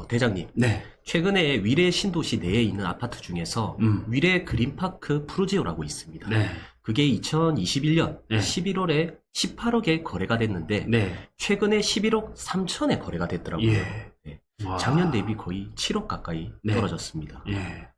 어, 대장님, 네. 최근에 위례 신도시 내에 있는 아파트 중에서 음. 위례 그린파크 프루지오라고 있습니다. 네. 그게 2021년 네. 11월에 18억에 거래가 됐는데 네. 최근에 11억 3천에 거래가 됐더라고요. 예. 네. 와. 작년 대비 거의 7억 가까이 네. 떨어졌습니다. 예.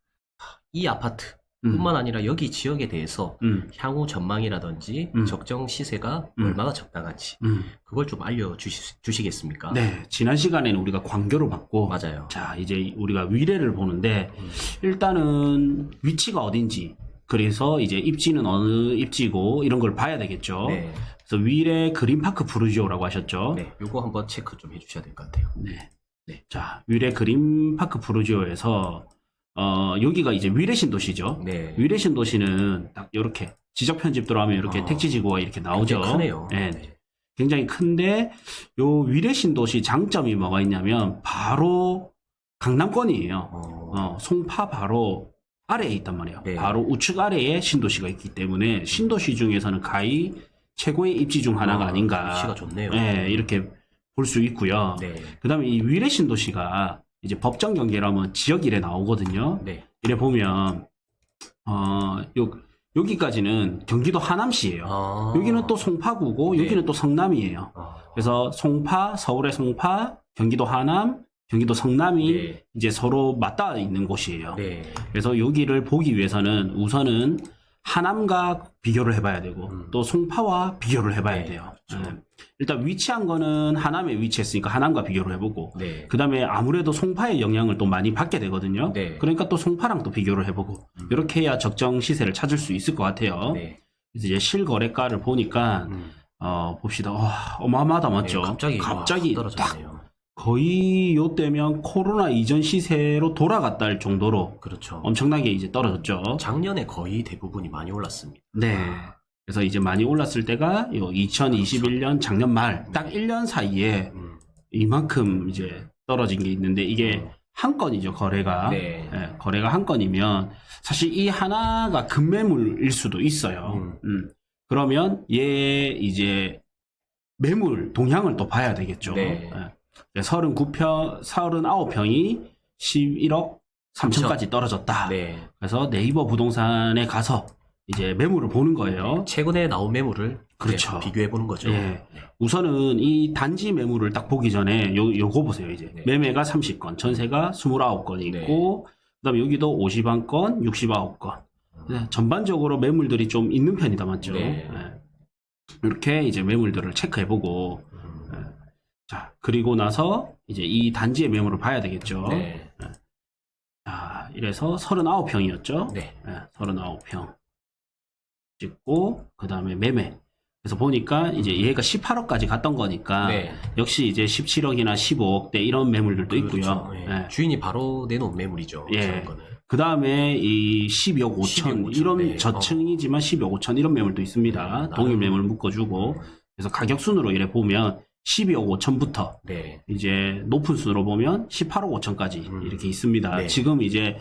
이 아파트 음. 뿐만 아니라 여기 지역에 대해서 음. 향후 전망이라든지 음. 적정 시세가 음. 얼마나 적당한지 음. 그걸 좀 알려주시겠습니까? 네. 지난 시간에는 우리가 광교를 받고 맞아요. 자, 이제 우리가 위례를 보는데 음. 일단은 위치가 어딘지 그래서 이제 입지는 어느 입지고 이런 걸 봐야 되겠죠. 네. 그래서 위례 그린파크 부르지오라고 하셨죠. 네. 요거 한번 체크 좀 해주셔야 될 것 같아요. 네. 네. 자, 위례 그린파크 부르지오에서 어, 여기가 이제 위례 신 도시죠. 네. 위례 신 도시는 딱 이렇게 지적 편집 들어가면 이렇게 어. 택지 지구가 이렇게 나오죠. 굉장히 크네요. 네. 네. 굉장히 큰데 요 위례 신 도시 장점이 뭐가 있냐면 바로 강남권이에요. 어, 어, 송파 바로 아래에 있단 말이에요. 네. 바로 우측 아래에 신도시가 있기 때문에 신도시 중에서는 가히 최고의 입지 중 하나가 아, 아닌가. 위치가 좋네요. 네, 이렇게 볼 수 있고요. 네. 그다음에 이 위례 신도시가 이제 법정 경계라면 지역 일에 나오거든요. 네. 이래 보면 어, 요 여기까지는 경기도 하남시예요. 아. 여기는 또 송파구고 네. 여기는 또 성남이에요. 아. 그래서 송파, 서울의 송파, 경기도 하남, 경기도 성남이 네. 이제 서로 맞닿아 있는 곳이에요. 네. 그래서 여기를 보기 위해서는 우선은 하남과 비교를 해봐야 되고 음. 또 송파와 비교를 해봐야 네, 돼요. 그렇죠. 네. 일단 위치한 거는 하남에 위치했으니까 하남과 비교를 해보고 네. 그 다음에 아무래도 송파의 영향을 또 많이 받게 되거든요. 네. 그러니까 또 송파랑 또 비교를 해보고 음. 이렇게 해야 적정 시세를 찾을 수 있을 것 같아요. 네. 그래서 이제 실거래가를 보니까 음. 어, 봅시다. 와, 어마어마하다 맞죠? 네, 갑자기 갑자기 떨어졌네요. 거의 요때면 코로나 이전 시세로 돌아갔다 할 정도로 그렇죠. 엄청나게 이제 떨어졌죠. 작년에 거의 대부분이 많이 올랐습니다. 네. 그래서 이제 많이 올랐을 때가 요 2021년 작년 말 딱 1년 사이에 음. 이만큼 이제 떨어진 게 있는데 이게 한 건이죠 거래가 네. 예, 거래가 한 건이면 사실 이 하나가 급매물일 수도 있어요. 음. 음. 그러면 얘 이제 매물 동향을 또 봐야 되겠죠. 네. 예. 39평, 39평이 11억 3천까지 떨어졌다. 네. 그래서 네이버 부동산에 가서 이제 매물을 보는 거예요. 최근에 나온 매물을 그렇죠. 비교해 보는 거죠. 예. 네. 우선은 이 단지 매물을 딱 보기 전에 요, 요거 보세요, 이제. 네. 매매가 30건, 전세가 29건이 있고, 그 다음에 여기도 51건, 69건. 네, 전반적으로 매물들이 좀 있는 편이다, 맞죠? 네. 네. 이렇게 이제 매물들을 체크해 보고, 음. 자, 그리고 나서 이제 이 단지의 매물을 봐야 되겠죠. 네. 자, 이래서 39평이었죠. 네. 39평. 찍고, 그 다음에 매매. 그래서 보니까 이제 얘가 18억까지 갔던 거니까, 네. 역시 이제 17억이나 15억대 이런 매물들도 있고요. 그렇죠. 예. 예. 주인이 바로 내놓은 매물이죠. 예. 거는. 그 다음에 이 12억 5천 12억 5천, 이런 네. 저층이지만 12억 5천 이런 매물도 있습니다. 네, 동일. 매물 묶어주고 그래서 가격 순으로 이래 보면 12억 5천부터 네. 이제 높은 순으로 보면 18억 5천까지 음. 이렇게 있습니다. 네. 지금 이제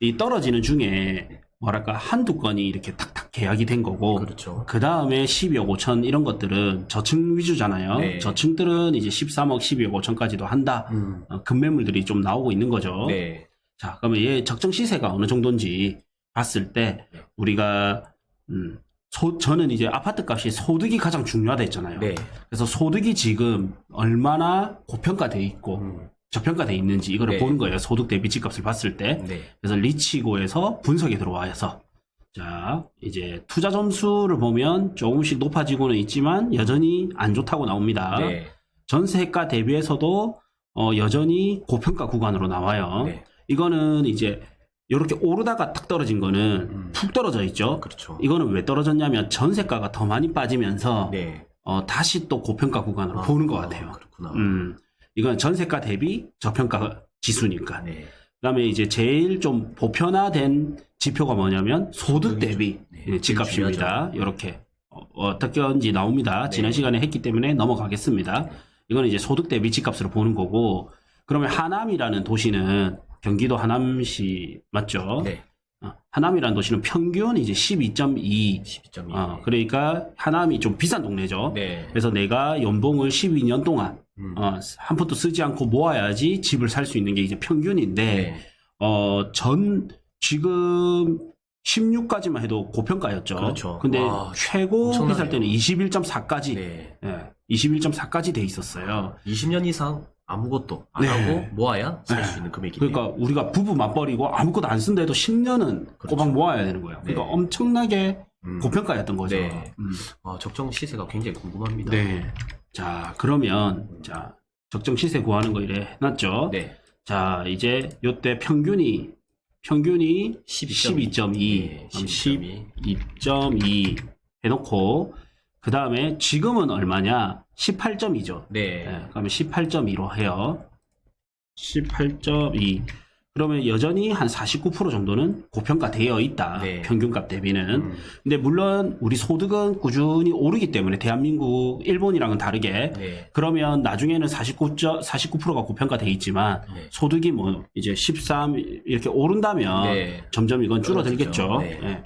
이 떨어지는 중에 뭐랄까 한두 건이 이렇게 탁탁 계약이 된 거고 그렇죠. 그 다음에 12억 5천 이런 것들은 저층 위주잖아요. 네. 저층들은 이제 13억 12억 5천까지도 한다. 음. 어, 급매물들이 좀 나오고 있는 거죠. 네. 자, 그러면 얘 적정 시세가 어느 정도인지 봤을 때 네. 우리가 음, 소- 저는 이제 아파트 값이 소득이 가장 중요하다 했잖아요. 네. 그래서 소득이 지금 얼마나 고평가돼 있고 음. 저평가돼 있는지 이거를 네. 보는 거예요. 소득 대비 집값을 봤을 때. 네. 그래서 리치고에서 분석에 들어와서 자 이제 투자 점수를 보면 조금씩 높아지고는 있지만 여전히 안 좋다고 나옵니다. 네. 전세가 대비해서도 어, 여전히 고평가 구간으로 나와요. 네. 이거는 이제 이렇게 오르다가 딱 떨어진 거는 음. 푹 떨어져 있죠. 그렇죠. 이거는 왜 떨어졌냐면 전세가가 더 많이 빠지면서 네. 어, 다시 또 고평가 구간으로 아, 보는 것 같아요. 그렇구나. 음, 이건 전세가 대비 저평가 지수니까. 네. 그다음에 이제 제일 좀 보편화된 지표가 뭐냐면 소득. 대비 네, 예, 집값입니다. 이렇게 어, 떻게인지 나옵니다. 네. 지난 시간에 했기 때문에 넘어가겠습니다. 이거는 이제 소득 대비 집값으로 보는 거고 그러면 하남이라는 도시는 경기도 하남시 맞죠? 네. 어, 하남이라는 도시는 평균 이제 12.2. 12.2. 어, 그러니까 하남이 좀 비싼 동네죠. 네. 그래서 내가 연봉을 12년 동안 음. 어, 한 푼도 쓰지 않고 모아야지 집을 살 수 있는 게 이제 평균인데 네. 어, 전 지금 16까지만 해도 고평가였죠. 그렇죠. 근데 와, 최고 엄청나네요. 비쌀 때는 21.4까지 네. 예, 21.4까지 돼 있었어요. 20년 이상 아무것도 안 네. 하고 모아야 살 네. 수 있는 금액이네요. 그러니까 우리가 부부 맞벌이고 아무것도 안 쓴다 해도 10년은 그렇죠. 꼬박 모아야 되는 거예요. 그러니까 네. 엄청나게 음. 고평가였던 거죠. 네. 음. 아, 적정 시세가 굉장히 궁금합니다. 네. 자, 그러면 자, 적정 시세 구하는 거 이래 해놨죠. 네. 자, 이제 요때 평균이 평균이 12.2. 12.2, 네, 12.2 12.2 해놓고 그 다음에 지금은 얼마냐? 18.2죠. 네. 네, 그러면 18.2로 해요. 18.2. 그러면 여전히 한 49% 정도는 고평가되어 있다. 네. 평균값 대비는. 음. 근데 물론 우리 소득은 꾸준히 오르기 때문에 대한민국, 일본이랑은 다르게 네. 그러면 나중에는 49, 49%가 고평가돼 있지만 네. 소득이 뭐 이제 13 이렇게 오른다면 네. 점점 이건 줄어들겠죠. 네. 예.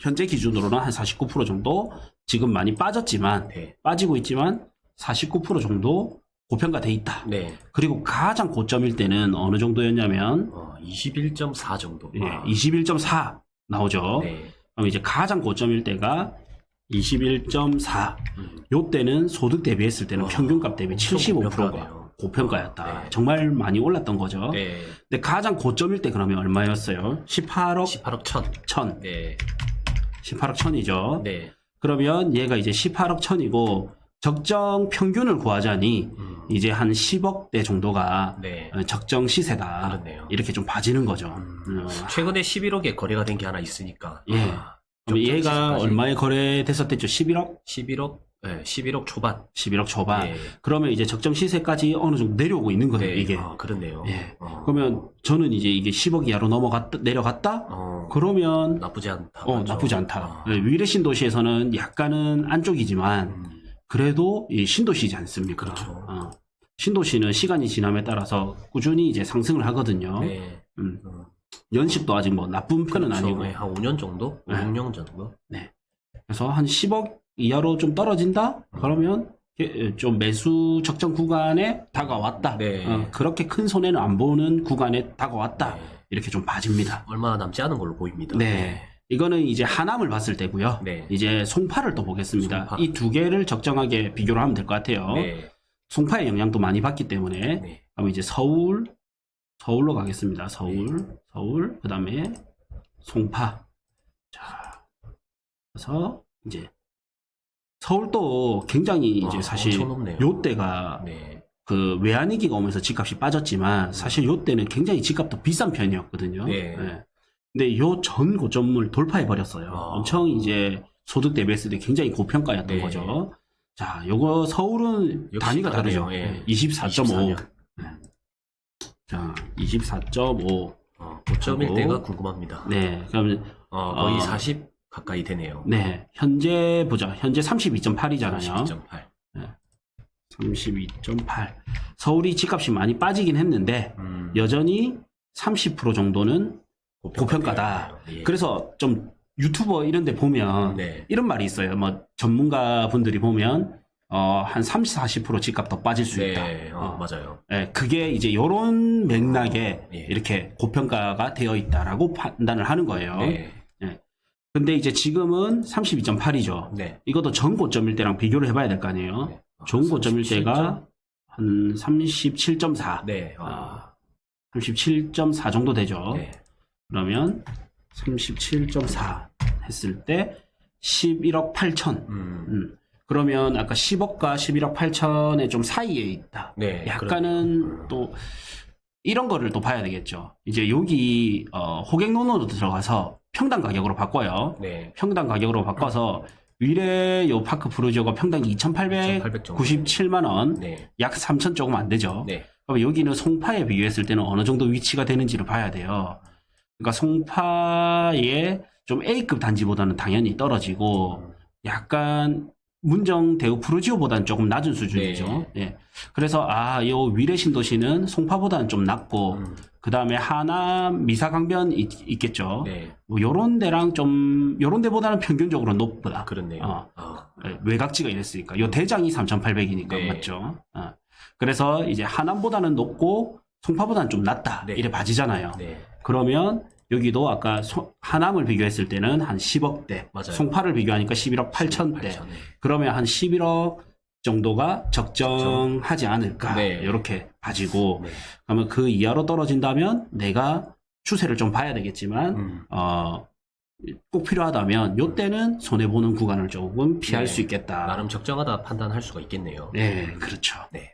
현재 기준으로는 한 49% 정도 지금 많이 빠졌지만 네. 빠지고 있지만 49% 정도 고평가돼 있다. 네. 그리고 가장 고점일 때는 어느 정도였냐면 어, 21.4 정도. 예, 아, 21.4 나오죠. 네. 그럼 이제 가장 고점일 때가 21.4. 음. 요 때는 소득 대비했을 때는 와, 평균값 대비 엄청 75%가 고평가네요. 고평가였다. 네. 정말 많이 올랐던 거죠. 네. 근데 가장 고점일 때 그러면 얼마였어요? 18억 18억 천. 1000. 네. 18억 1000이죠. 네. 그러면 얘가 이제 18억 1000이고 적정 평균을 구하자니 음. 이제 한 10억대 정도가 네. 어, 적정 시세다. 그렇네요. 이렇게 좀 봐지는 거죠. 음. 어, 최근에 11억에 거래가 된 게 하나 있으니까. 예. 아, 얘가 시세까지 얼마에 거래됐었댔죠? 11억? 11억? 네, 11억 초반. 11억 초반. 예. 그러면 이제 적정 시세까지 어느 정도 내려오고 있는 거예요, 네. 이게. 아, 그렇네요. 예. 어. 그러면 저는 이제 이게 10억 이하로 넘어갔다, 내려갔다? 어, 그러면 나쁘지 않다. 어, 맞죠? 나쁘지 않다. 아. 네, 위례 신 도시에서는 약간은 안쪽이지만 음. 그래도 이 신도시지 않습니까? 그렇죠. 어. 신도시는 시간이 지남에 따라서 꾸준히 이제 상승을 하거든요. 네. 음, 음. 연식도 아직 뭐 나쁜 편은 그렇죠. 아니고. 네, 한 5년 정도? 네. 5년 정도? 그래서 한 10억 이하로 좀 떨어진다? 음. 그러면 예, 좀 매수 적정 구간에 다가왔다. 네. 어, 그렇게 큰 손해는 안 보는 구간에 다가왔다. 네. 이렇게 좀 봐집니다. 얼마 남지 않은 걸로 보입니다. 네. 이거는 이제 하남을 봤을 때고요. 네. 이제 송파를 또 보겠습니다. 송파. 이 두 개를 적정하게 비교를 하면 될 것 같아요. 네. 송파의 영향도 많이 받기 때문에 네. 그럼 이제 서울 서울로 가겠습니다. 서울 서울 그 다음에 송파 자 그래서 이제 서울도 굉장히 이제 아, 사실. 요 때가 네. 그 외환위기가 오면서 집값이 빠졌지만 사실 요 때는 굉장히 집값도 비싼 편이었거든요. 네. 근데 요 전 고점을 돌파해 버렸어요. 아. 엄청 이제 소득 대비 했을 때 굉장히 고평가였던 네. 거죠. 자, 요거 서울은 단위가 다르죠. 예. 24.5. 24년. 자, 24.5. 어, 고점일. 때가 궁금합니다. 네, 그럼 어, 거의 어. 40 가까이 되네요. 네, 현재 보자. 현재 32.8이잖아요. 32.8. 32.8. 서울이 집값이 많이 빠지긴 했는데 음, 여전히 30% 정도는 고평가다. 예. 그래서 좀 유튜버 이런 데 보면 네. 이런 말이 있어요. 뭐 전문가 분들이 보면 어, 한 30, 40% 집값 더 빠질 수 있다. 네, 어, 어. 맞아요. 예, 그게 이제 요런 맥락에 예. 이렇게 고평가가 되어 있다라고 판단을 하는 거예요. 네. 근데 이제 지금은 32.8이죠. 네. 이것도 전 고점일 때랑 비교를 해봐야 될 거 아니에요. 네. 아, 좋은 고점일 37 때가 한 37.4, 네. 아, 아, 37.4 정도 되죠. 네. 그러면 37.4 했을 때 11억 8천. 음, 음. 그러면 아까 10억과 11억 8천의 좀 사이에 있다. 네. 약간은 그러네요. 또 이런 거를 또 봐야 되겠죠. 이제 여기 어, 호객논으로 들어가서 평당 가격으로 바꿔요. 네. 평당 가격으로 바꿔서 위례 요 파크 프루지오가 평당 2,800 정도. 2,897만 원, 네. 약 3천 조금 안 되죠. 네. 그럼 여기는 송파에 비교했을 때는 어느 정도 위치가 되는지를 봐야 돼요. 그러니까 송파의 좀 A급 단지보다는 당연히 떨어지고 약간 문정 대우 프루지오보다는 조금 낮은 수준이죠. 예. 그래서 아, 요 위례 신도시는 송파보다는 좀 낮고 음, 그 다음에 하남 미사강변 있, 겠죠 네. 뭐 요런 데랑 좀 요런 데보다는 평균적으로 높다. 그렇네요. 어. 아, 예, 외곽지가 이랬으니까 요 대장이 3,800이니까 네. 맞죠? 어. 그래서 이제 하남보다는 높고 송파보다는 좀 낮다. 네. 이래 봐지잖아요. 네. 그러면 여기도 아까 소- 하남을 비교했을 때는 한 10억대, 맞아요. 송파를 비교하니까 11억 8천대. 8천. 그러면 한 11억 정도가 적정하지 않을까. 네. 이렇게 봐지고 네. 그러면 그 이하로 떨어진다면 내가 추세를 좀 봐야 되겠지만 음. 어, 꼭 필요하다면 요때는 손해 보는 구간을 조금 피할 네. 수 있겠다. 나름 적정하다 판단할 수가 있겠네요. 네, 그렇죠. 네.